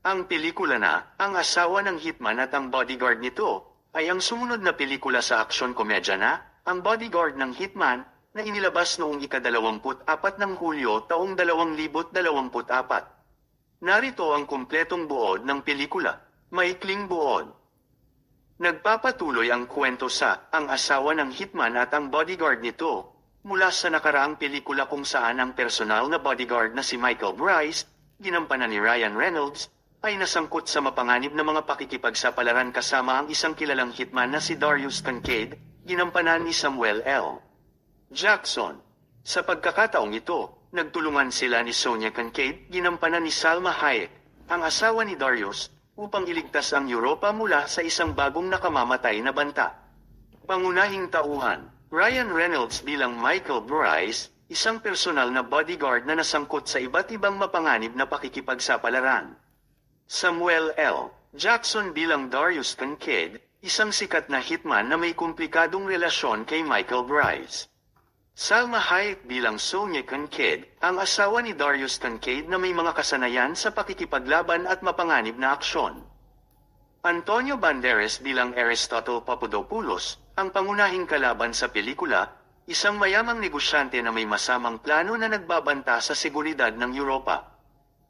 Ang pelikula na, ang asawa ng hitman at ang bodyguard nito, ay ang sumunod na pelikula sa aksyon komedya na, ang bodyguard ng hitman, na inilabas noong ikadalawamput-apat ng Hulyo taong 2024. Narito ang kumpletong buod ng pelikula, maikling buod. Nagpapatuloy ang kwento sa ang asawa ng hitman at ang bodyguard nito, mula sa nakaraang pelikula kung saan ang personal na bodyguard na si Michael Bryce, ginampanan ni Ryan Reynolds, ay nasangkot sa mapanganib na mga pakikipagsapalaran kasama ang isang kilalang hitman na si Darius Kincaid, ginampanan ni Samuel L. Jackson. Sa pagkakataong ito, nagtulungan sila ni Sonia Kincaid, ginampanan ni Salma Hayek, ang asawa ni Darius, upang iligtas ang Europa mula sa isang bagong nakamamatay na banta. Pangunahing tauhan, Ryan Reynolds bilang Michael Bryce, isang personal na bodyguard na nasangkot sa iba't ibang mapanganib na pakikipagsapalaran. Samuel L. Jackson bilang Darius Kincaid, isang sikat na hitman na may komplikadong relasyon kay Michael Bryce. Salma Hayek bilang Sonia Kincaid, ang asawa ni Darius Kincaid na may mga kasanayan sa pakikipaglaban at mapanganib na aksyon. Antonio Banderas bilang Aristotle Papadopoulos, ang pangunahing kalaban sa pelikula, isang mayamang negosyante na may masamang plano na nagbabanta sa seguridad ng Europa.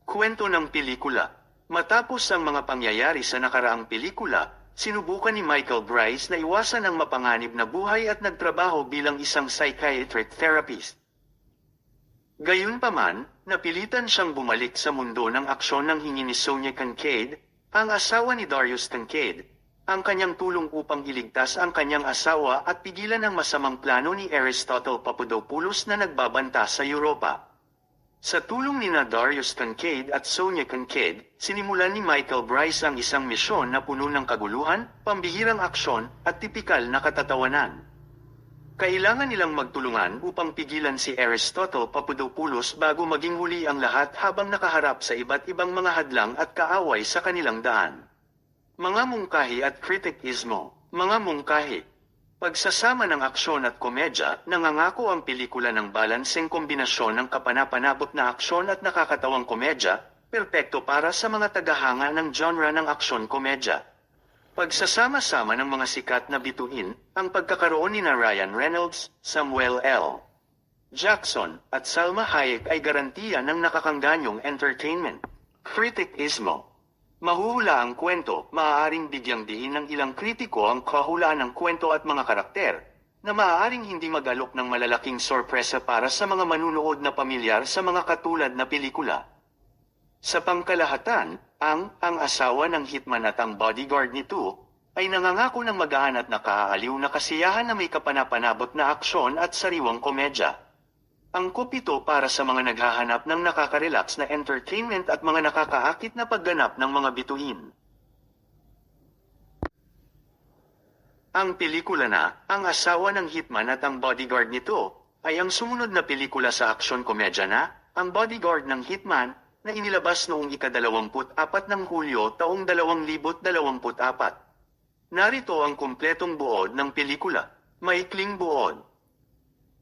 Kwento ng pelikula Matapos ang mga pangyayari sa nakaraang pelikula, sinubukan ni Michael Bryce na iwasan ang mapanganib na buhay at nagtrabaho bilang isang psychiatric therapist. Gayunpaman, napilitan siyang bumalik sa mundo ng aksyon ng hingi ni Sonia Kincaid, ang asawa ni Darius Kincaid, ang kanyang tulong upang iligtas ang kanyang asawa at pigilan ang masamang plano ni Aristotle Papadopoulos na nagbabanta sa Europa. Sa tulong ni Darius Kincaid at Sonia Kincaid, sinimulan ni Michael Bryce ang isang misyon na puno ng kaguluhan, pambihirang aksyon, at tipikal na katatawanan. Kailangan nilang magtulungan upang pigilan si Aristotle Papadopoulos bago maging huli ang lahat habang nakaharap sa iba't ibang mga hadlang at kaaway sa kanilang daan. Mga mungkahi at kritikismo, mga mungkahi. Pagsasama ng aksyon at komedya, nangangako ang pelikula ng balanseng kombinasyon ng kapanapanabot na aksyon at nakakatawang komedya, perpekto para sa mga tagahanga ng genre ng aksyon komedya. Pagsasama-sama ng mga sikat na bituin, ang pagkakaroon ni na Ryan Reynolds, Samuel L. Jackson, at Salma Hayek ay garantiya ng nakakanganyong entertainment. Kritikismo Mahuhula ang kwento, maaaring bigyang diin ng ilang kritiko ang kahulaan ng kwento at mga karakter, na maaaring hindi magalok ng malalaking sorpresa para sa mga manunood na pamilyar sa mga katulad na pelikula. Sa pangkalahatan, ang ang asawa ng hitman at ang bodyguard nito ay nangangako ng magaan at nakaaaliw na kasiyahan na may kapanapanabot na aksyon at sariwang komedya. Ang kupito para sa mga naghahanap ng nakaka-relax na entertainment at mga nakakaakit na pagganap ng mga bituin. Ang pelikula na, ang asawa ng hitman at ang bodyguard nito, ay ang sumunod na pelikula sa aksyon komedya na, ang bodyguard ng hitman, na inilabas noong ikadalawamput-apat ng Hulyo taong 2024. Narito ang kumpletong buod ng pelikula, maikling buod.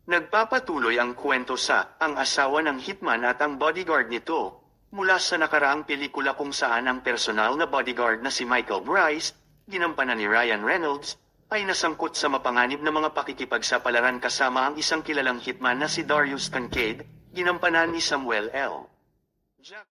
Nagpapatuloy ang kwento sa ang asawa ng hitman at ang bodyguard nito, mula sa nakaraang pelikula kung saan ang personal na bodyguard na si Michael Bryce, ginampanan ni Ryan Reynolds, ay nasangkot sa mapanganib na mga pakikipagsapalaran kasama ang isang kilalang hitman na si Darius Kincaid, ginampanan ni Samuel L. Jack